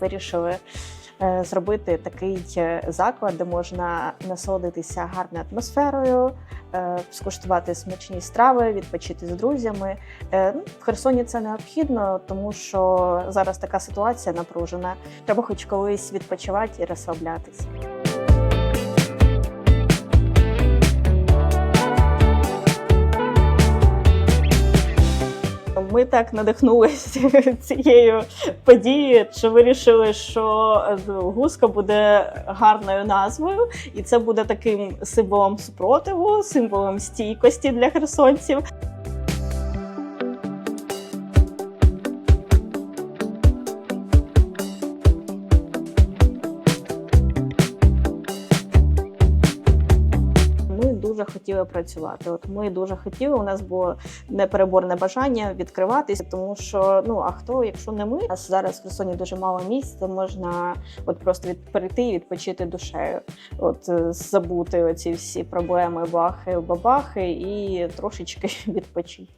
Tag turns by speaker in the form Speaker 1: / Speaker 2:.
Speaker 1: вирішили е, зробити такий е, заклад, де можна насолодитися гарною атмосферою, е, скуштувати смачні страви, відпочити з друзями. Ну, В Херсоні це необхідно, тому що зараз така ситуація напружена. Треба хоч колись відпочивати і розслаблятися. Ми так надихнулися цією подією, що вирішили, що е, гуска буде гарною назвою, і це буде таким символом супротиву, символом стійкості для херсонців. Дуже хотіли працювати. От ми дуже хотіли. У нас було непереборне бажання відкриватися, тому що ну а хто, якщо не ми, а зараз в Херсоні дуже мало місць, можна от просто від перейти відпочити душею, от е, забути оці всі проблеми, бахи, бабахи і трошечки відпочити.